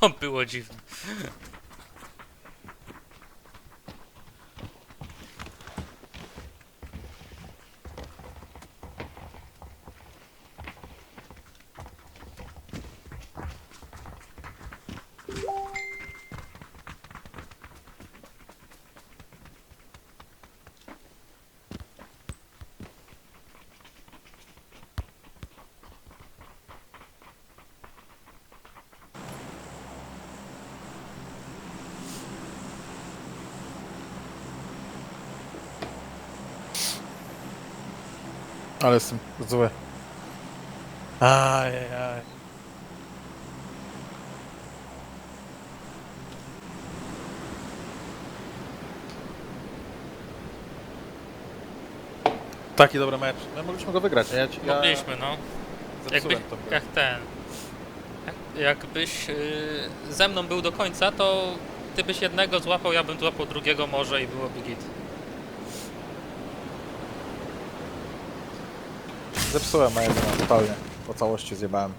To było dziwne. Ale jestem zły. Ajajaj. Taki dobry mecz. My mogliśmy go wygrać, nie? Ja, ci- ja Mogliśmy, no. Jakby, zepsułem tą grę. jak ten. Jak, jakbyś yy, ze mną był do końca, to ty byś jednego złapał, ja bym złapał drugiego może i byłoby git. Zepsułem mojego no, totalnie. Po całości zjebałem.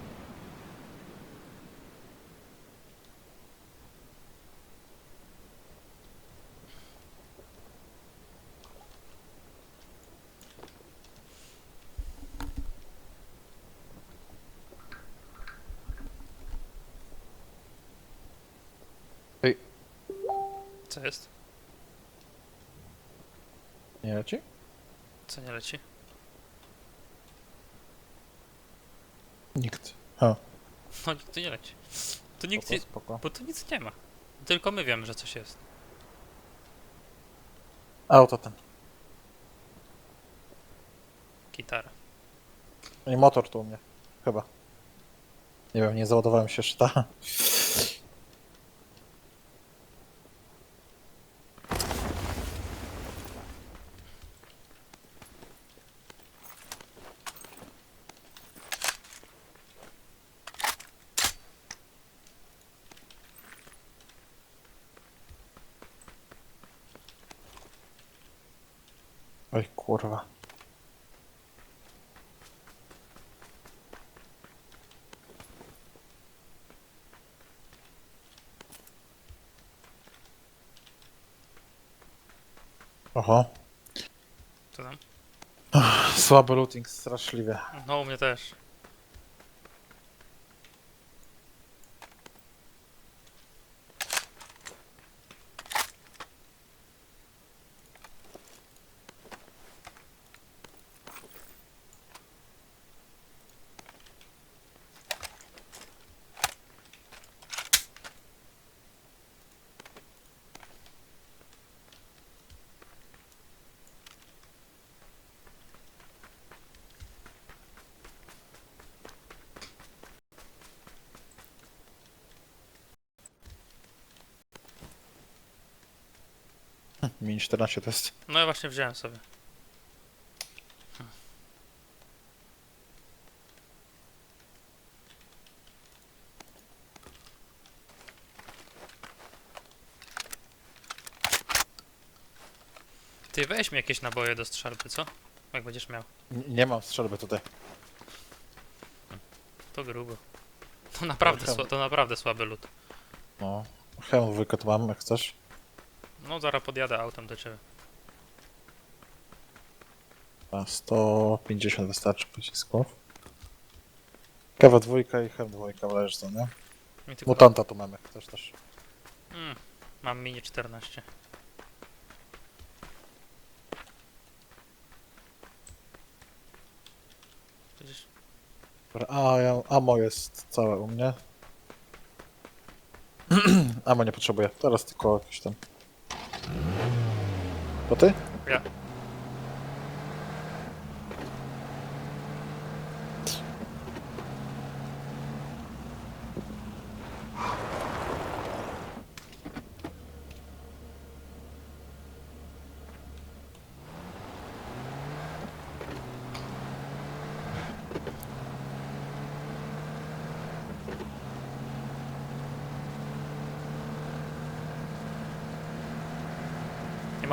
Ej, Co jest? nie leci? Co nie leci? Nikt. Ha, No nikt tu nie leci. Tu nikt spoko, nie, spoko. bo tu nic nie ma. Tylko my wiemy, że coś jest. Auto ten. Gitara. I motor tu u mnie. Chyba. Nie wiem, nie załadowałem się szta. Oj kurwa. Oho. Co tam? Słaby looting, straszliwie. No u mnie też. Mini 14 to jest. No ja właśnie wziąłem sobie. Ty weź mi jakieś naboje do strzelby, co? Jak będziesz miał. N- Nie mam strzelby tutaj. To grubo. To naprawdę, sła, to naprawdę słaby lód. No. Hełm wykot mam, jak chcesz. No zaraz podjadę autem do ciebie. A 150 wystarczy pocisków. Kawa dwójka i hełm dwójka leży to, nie? Mi tylko... Mutanta tu mamy, też też. Mm, mam mini 14. Widzisz? Dobra, A, ja, amo jest całe u mnie. amo nie potrzebuję. Teraz tylko jakiś tam. To ty? Ja.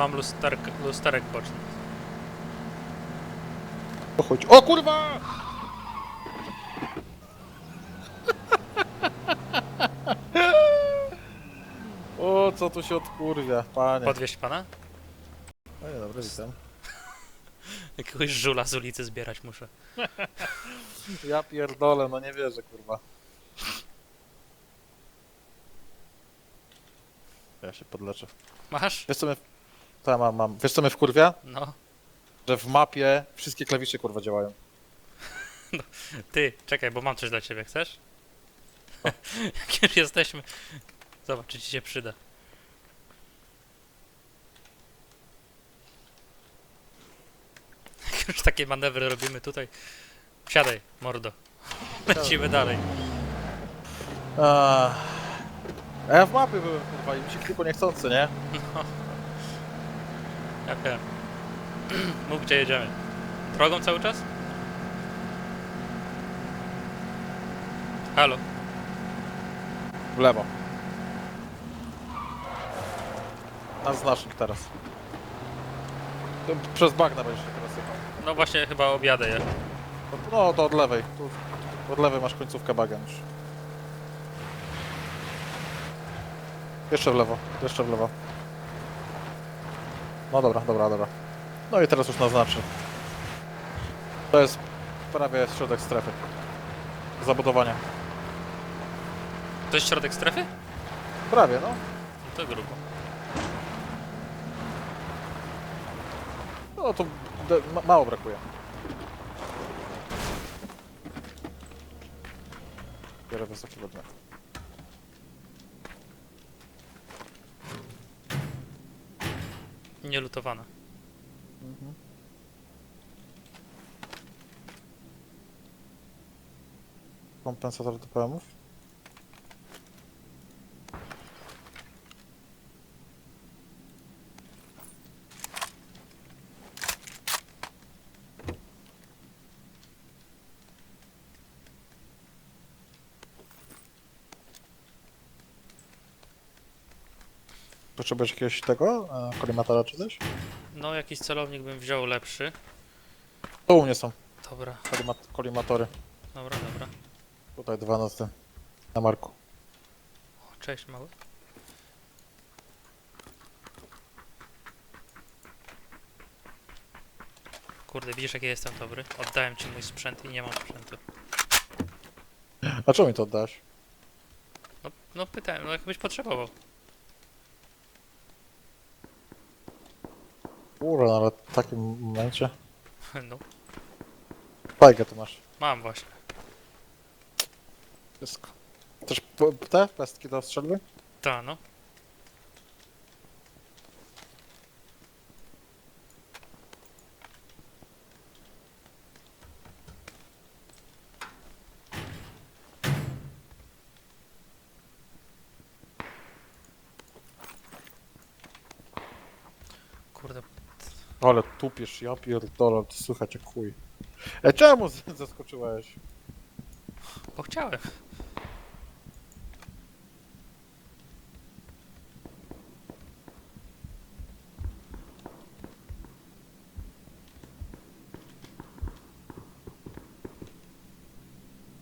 Mam lusterek, lusterek bocznych. O chodź. O kurwa! co tu się odkurwia, panie. Podwieźć pana? No nie, dobra, witam. Jakiegoś żula z ulicy zbierać muszę. Ja pierdolę, no nie wierzę, kurwa. Ja się podleczę. Masz? Wiesz co mnie... Ta, mam, mam. Wiesz co mnie wkurwia? No. Że w mapie wszystkie klawisze, kurwa, działają. Ty, czekaj, bo mam coś dla ciebie, chcesz? Jak już jesteśmy... Zobacz, czy ci się przyda. Jak już takie manewry robimy tutaj... Siadaj, mordo. Lecimy dalej. A A ja w mapie byłem, kurwa, i mi się klikło niechcący, nie? Ja wiem. Mów, gdzie jedziemy. Drogą cały czas? Halo. W lewo. Na znacznik teraz. To Przez bagna będziesz się teraz jechał. No właśnie, chyba objadę je. No, No to od lewej. Tu, od lewej masz końcówkę bagen już. Jeszcze w lewo, jeszcze w lewo. No dobra, dobra, dobra. No i teraz już naznaczy. To jest prawie środek strefy. Zabudowania. To jest środek strefy? Prawie, no. No to grubo. No to de- ma mało brakuje. Biorę wysoki wodny. Nielutowana. Kompensator do PM-ów? Potrzebujesz jakiegoś tego? E, kolimatora czy coś? No, jakiś celownik bym wziął lepszy. To u mnie są Dobra, kolimat kolimatory. dobra, dobra. Tutaj dwa na tym. Na marku. O, cześć, mały. Kurde, widzisz, jaki jestem dobry? Oddałem ci mój sprzęt i nie mam sprzętu. A czemu mi to oddałeś? No, no pytałem, no jakbyś potrzebował. Kurwa, no ale w takim momencie. No, Fajkę tu masz. mam właśnie. Wszystko. Też p- te pestki do strzelby? Ta, no. Kurde, Ale tupiesz, ja pierdolę, to słychać jak chuj. E, czemu z- zaskoczyłeś? bo chciałem.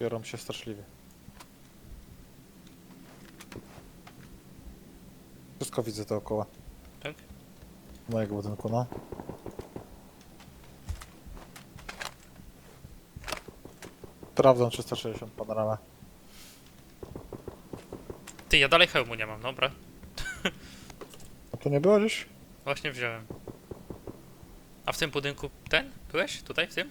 Biorą się straszliwie. Wszystko widzę dookoła. Tak? Mojego budynku, no. Sprawdzam 360 panoramę. Ty, ja dalej hełmu nie mam, dobra. A tu nie było gdzieś? Właśnie wziąłem. A w tym budynku ten? Byłeś? Tutaj, w tym?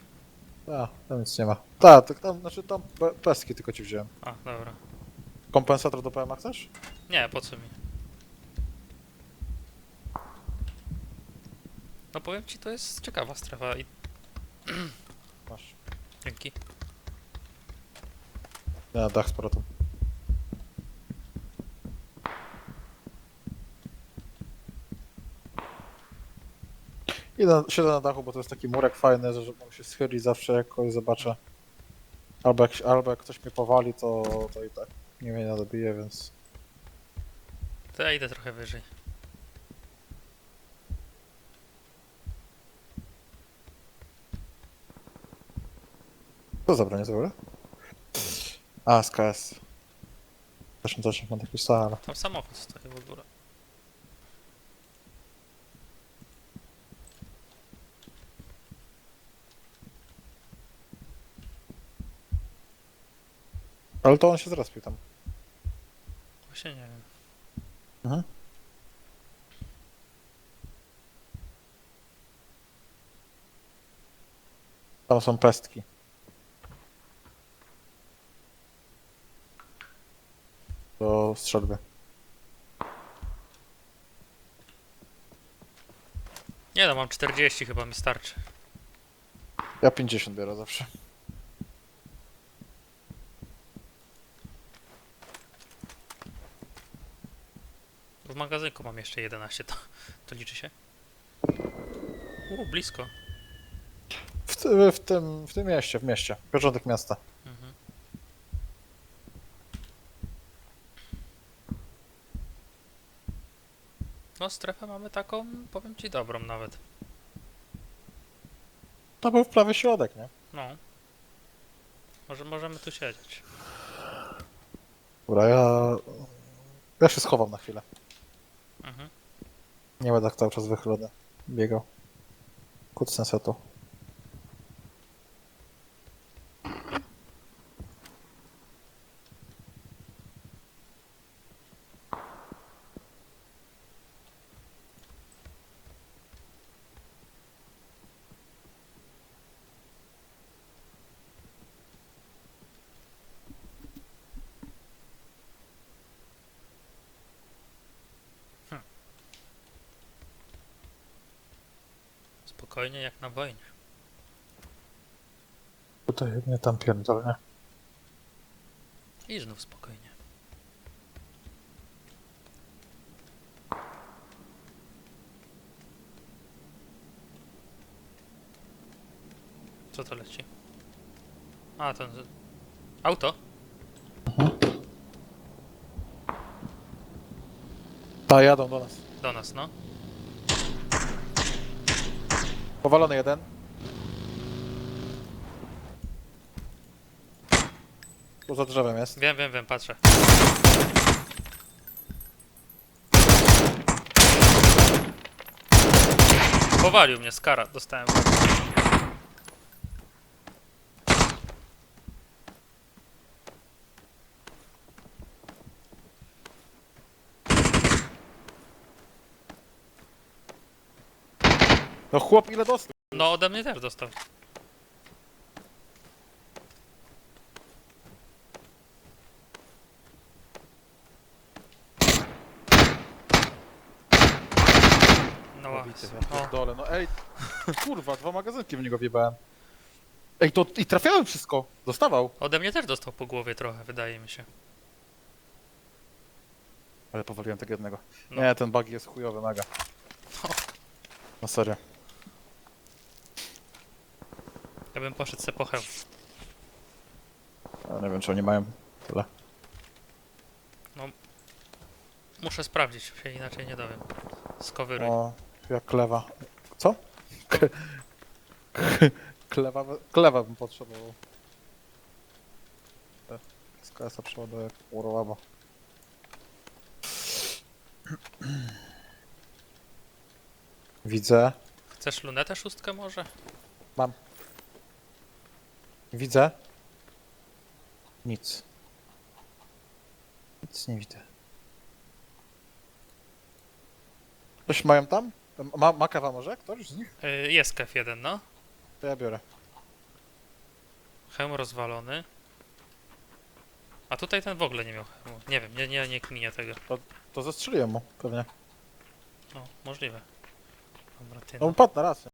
A, tam nic nie ma. Tak, tak tam, znaczy tam pe- pestki tylko ci wziąłem. A, dobra. Kompensator do PM chcesz? Nie, po co mi? No powiem ci, to jest ciekawa strefa i Masz. dzięki. Nie, dach z powrotem. Idę, siedzę na dachu, bo to jest taki murek fajny, że mogę się schylić zawsze jak kogoś zobaczę. Albo jak, albo jak ktoś mnie powali, to, to i tak nie mnie nie dobije, więc... To ja idę trochę wyżej. Co za broń w ogóle? A, z KS. Zresztą też ma taki salę. Tam samochód stoi w ogóle. Ale to on się zrespił tam. Właśnie nie wiem. Mhm. Tam są pestki. Strzelby. Nie no, mam 40 chyba mi starczy. Ja 50 biorę zawsze. W magazynku mam jeszcze 11, to, to liczy się. U, blisko. W, ty- w, tym, w tym mieście, w mieście. Początek miasta. Mhm. No, strefę mamy taką, powiem ci, dobrą nawet. To był w prawy środek, nie? No. Może możemy tu siedzieć. Dobra, ja... Ja się schowam na chwilę. Mhm. Nie będę tak cały czas wychylony. Biegał. Kucnę se tu. Spokojnie, jak na wojnie. Tutaj mnie tam pierdolnie. I znów spokojnie. Co to leci? A, to... Auto? Ta, jadą do nas. Do nas, no. Powalony jeden. Tu za drzewem jest. Wiem, wiem, wiem, patrzę. Powalił mnie, skara, dostałem. No chłop ile dostał? No, ode mnie też dostał. No Pobity, właśnie. ja O, pierdolę. No ej, kurwa, dwa magazynki w niego wjebałem. Ej, to i trafiałem wszystko. Dostawał. ode mnie też dostał po głowie trochę, wydaje mi się. Ale powaliłem tego jednego. No. Nie, ten bug jest chujowy, mega. No serio. Ja bym poszedł se po hełm. Ja nie wiem, czy oni mają tyle. Muszę sprawdzić, się inaczej nie dowiem. Skowyruj. O, jak klewa. Co? K klewa, klewa bym potrzebował. Z KS-a przeładuję urłaba. Widzę. Chcesz lunetę szóstkę może? Mam. Widzę. Nic. Nic nie widzę. Coś mają tam? Ma, ma kawa może? Ktoś z nich? Y, jest kef jeden, no. To ja biorę. Hełm rozwalony. A tutaj ten w ogóle nie miał hełmu. Nie wiem, nie, nie, nie kminię tego. To zestrzeliłem mu, pewnie. No, możliwe. Dobra, ty No no. padł na raz.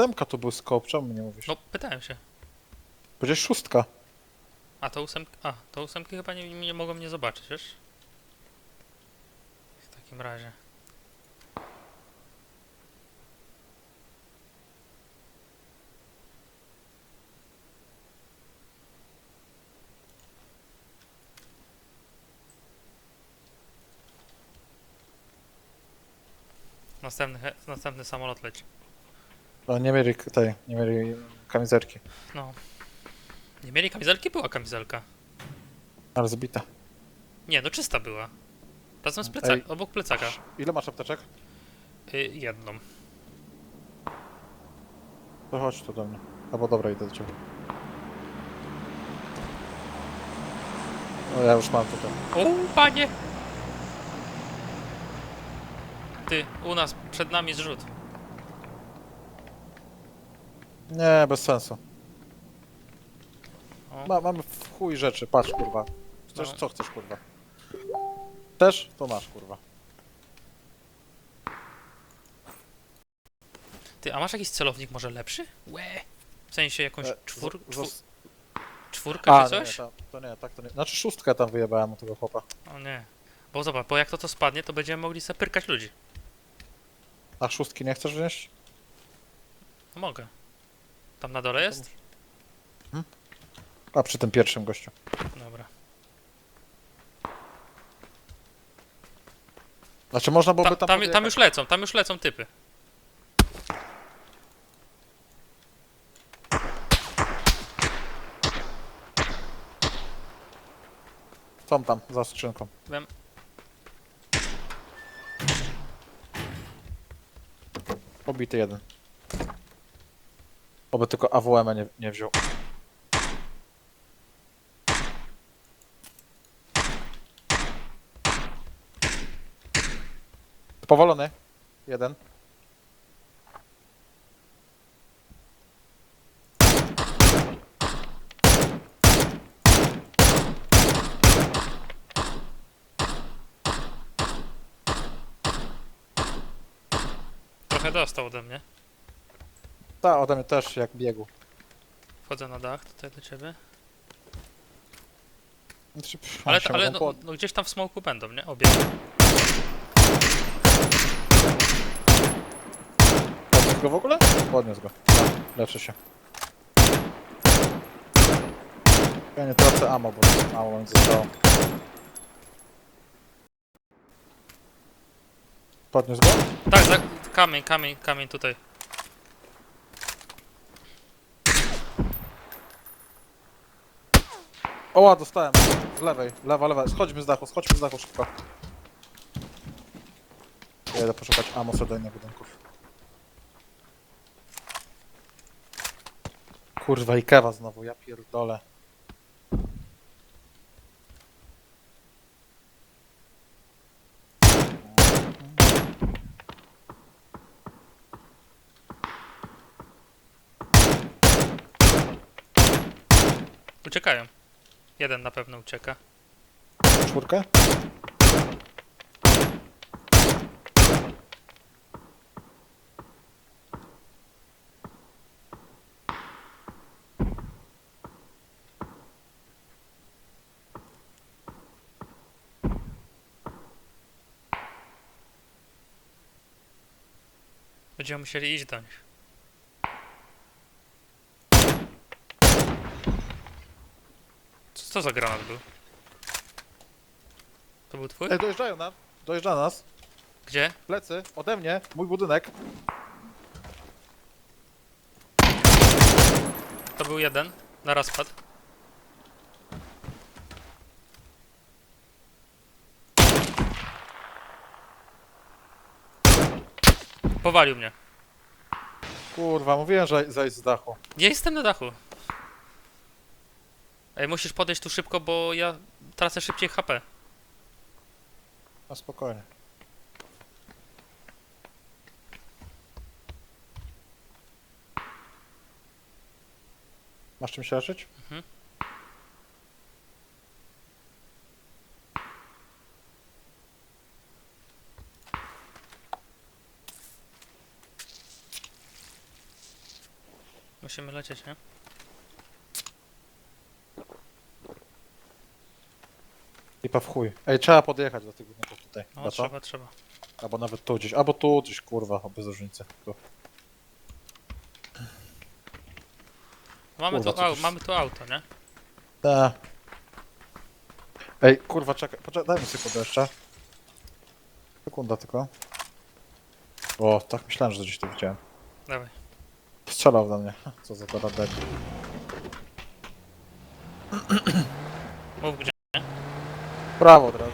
Nie? Semka to był skop, czemu nie mówisz? No, pytałem się. Przecież szóstka. A to ósemki... A, to ósemki chyba nie, nie mogą mnie zobaczyć, wiesz? W takim razie. Następny, he- następny samolot leci. No, nie mieli tej, nie mieli kamizelki, No. Nie mieli kamizelki? Była kamizelka. ale zbita. Nie, no czysta była. Razem z plecak, Ej. obok plecaka. Ile masz apteczek? Y, jedną. To chodź tu do mnie. Albo dobra, idę do ciebie. No ja już mam tutaj. O, panie! Ty, u nas, przed nami zrzut. Nie, bez sensu. O. Ma, mamy w chuj rzeczy, patrz kurwa. Chcesz, No. co chcesz kurwa? Też? To masz kurwa. Ty, a masz jakiś celownik może lepszy? Łe! W sensie jakąś E, czwór, z- czwór, zos- czwórkę A, czy nie, nie, coś? to, to nie, tak to nie. Znaczy szóstkę tam wyjebałem u tego chłopa. O nie. Bo zobacz, bo jak to to spadnie, to będziemy mogli sobie pyrkać ludzi. A szóstki nie chcesz wziąć? No mogę. Tam na dole jest? A przy tym pierwszym gościu. Dobra. Znaczy można byłoby Tam, tam, tam, podjechać. tam już lecą, tam już lecą typy. Są tam, za skrzynką. Wiem. Pobity jeden. Oby tylko AWM nie, nie wziął. Powolony. Jeden. Trochę dostał ode mnie. Tak, ode mnie też jak biegł. Wchodzę na dach tutaj do ciebie. Znaczy, pff, Ale, się ale mogą no, pod- no gdzieś tam w smoku będą, nie? Obie. Podniósł go w ogóle? Podniósł go. Tak, leczy się. Ja nie tracę ammo, bo mało mi zostało. Podniósł go? Tak, za, kamień, kamień, kamień tutaj. Oła, dostałem. Z lewej, lewa, lewa. Schodźmy z dachu, schodźmy z dachu szybko. Ja idę poszukać ammo do innych budynków. Kurwa i kewa znowu, ja pierdolę. Uciekają. Jeden na pewno ucieka. Czwórkę? Będziemy musieli iść do nich. Co za granat był? To był twój? Ej, dojeżdżają nas. Dojeżdża nas. Gdzie? Plecy, ode mnie, mój budynek. To był jeden. Na raz padł. Powalił mnie. Kurwa, mówiłem, że zejść z dachu. Nie jestem na dachu. Ej, musisz podejść tu szybko, bo ja tracę szybciej HP. A spokojnie. Masz czym się leczyć? Mhm. Musimy lecieć, nie? Lipa w chuj. Ej, trzeba podjechać do tych budynków tutaj. No, trzeba, trzeba. Albo nawet tu gdzieś. Albo tu gdzieś, kurwa, bez różnicy. Tu. Mamy, Kurwa, tu, co au, to mamy tu auto, nie? Ta. Ej, kurwa, czekaj, poczekaj, daj mi sekundę jeszcze. Sekunda tylko. O, tak myślałem, że gdzieś to widziałem. Dawaj. Strzelał do mnie. Co za doradek. Mów gdzie. Prawo od razu.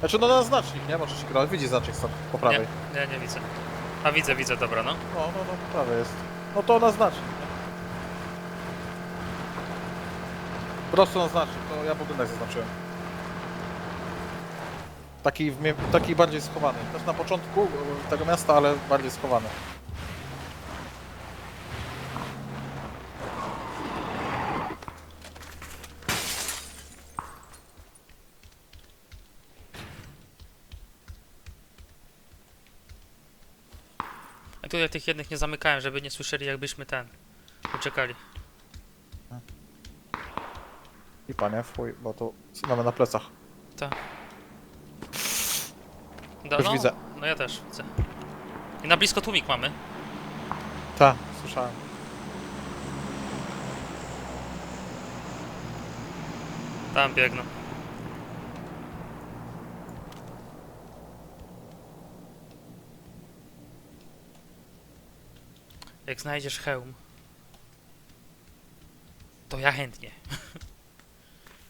Znaczy no na znacznik, nie? Możesz grać. Widzi znacznik stąd, po prawej. Nie, nie, nie widzę. A widzę, widzę, dobra, no. No, no, no, po prawej jest. No to na znacznik, nie? Prosto na znacznik, to ja budynek zaznaczyłem. Taki, w mie- taki bardziej schowany. Też na początku e, tego miasta, ale bardziej schowany. Tutaj tych jednych nie zamykałem, żeby nie słyszeli jakbyśmy ten... Uciekali. I panie, fuj, bo tu mamy na plecach. Da, Już no, widzę. No ja też widzę. I na blisko tłumik mamy. Tak, słyszałem. Tam biegną. Jak znajdziesz hełm, to ja chętnie.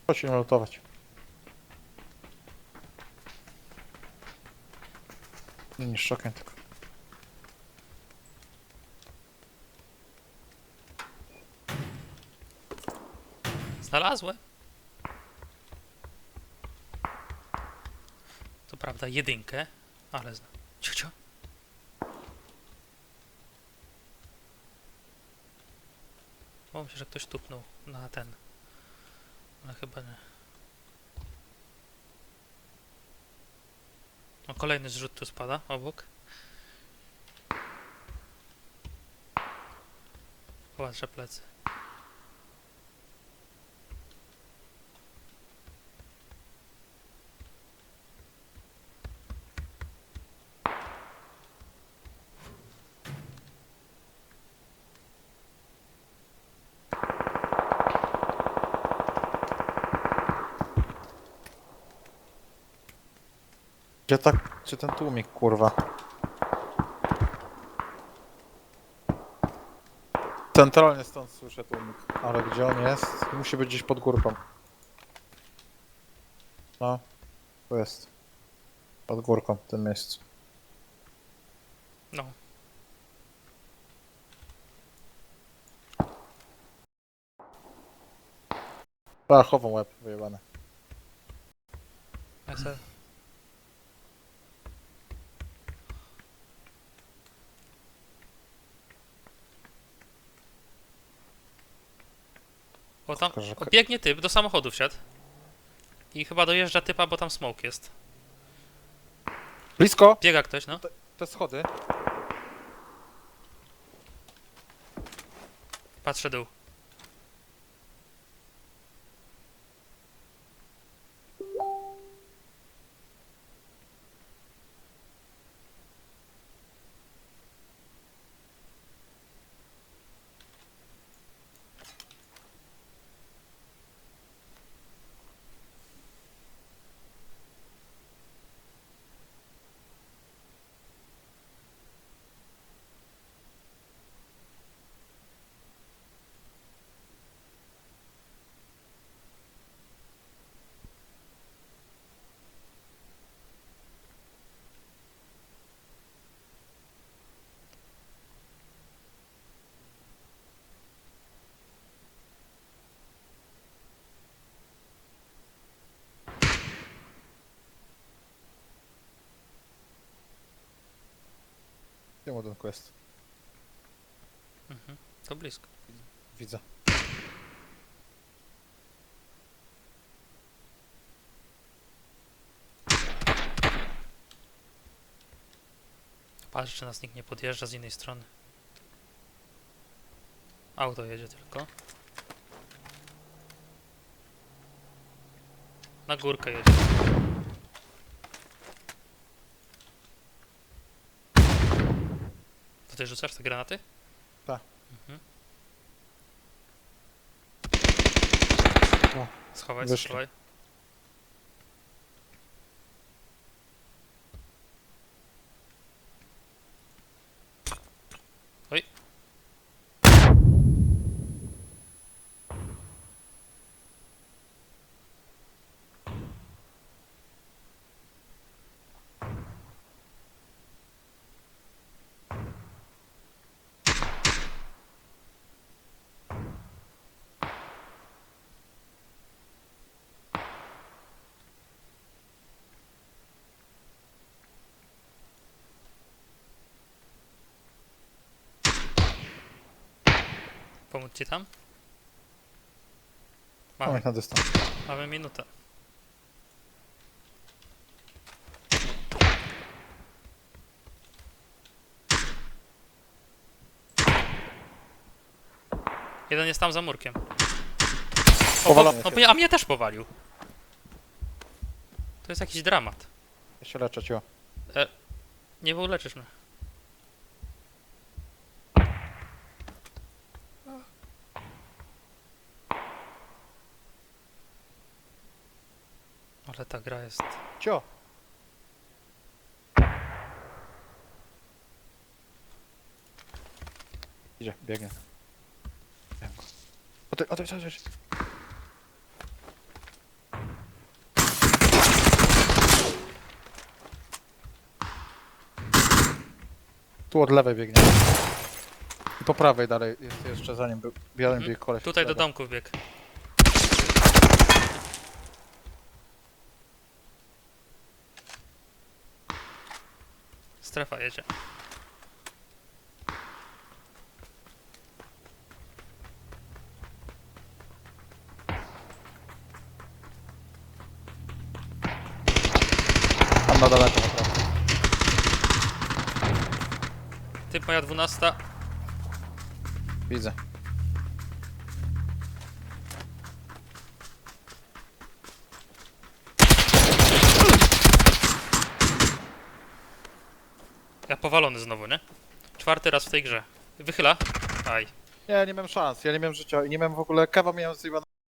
Chodź się lutować. Nie niż okień tylko. Znalazłem. To prawda, jedynkę, ale znam. O, myślę, że ktoś tupnął na ten. Ale chyba nie. O, kolejny zrzut tu spada obok. Patrzę plecy. Gdzie tak, czy ten tłumik, kurwa? Centralnie stąd słyszę tłumik. Ale gdzie on jest? Musi być gdzieś pod górką. No, tu jest. Pod górką, w tym miejscu. No. A, chową łeb wyjebane. Ja se... O tam, Tylko, że- o, biegnie typ, do samochodu wsiadł. I chyba dojeżdża typa, bo tam smoke jest. Blisko! Biega ktoś, no. Te schody. Patrzę dół. Budynku jest. Mhm. To blisko. Widzę. Patrz, czy nas nikt nie podjeżdża z innej strony. Auto jedzie tylko. Na górkę jedzie. Ty rzucasz te granaty? Tak. Mhm. O, Schować, wyszli. schowaj. Ci tam? Mam Mamy, na dystans. mamy minutę. Jeden jest tam za murkiem. O, Powalony się. no, a mnie też powalił. To jest jakiś dramat. Ja się leczę, cio. Nie uleczysz mnie. Ale ta gra jest... Cio! Idzie, biegnie. Wiem go. O ty, o ty, o ty, o ty. Tu od lewej biegnie. I po prawej dalej jest jeszcze za nim był. Jeden Mhm. bieg koleś. Tutaj od do lewej. domku wbiegł. Strefa jedzie. Tam na daleko naprawdę. Typ moja dwunasta. Widzę. Powalony znowu, nie? Czwarty raz w tej grze. Wychyla. Aj. Nie, nie miałem szans, ja nie miałem życia i nie miałem w ogóle kawa miałem z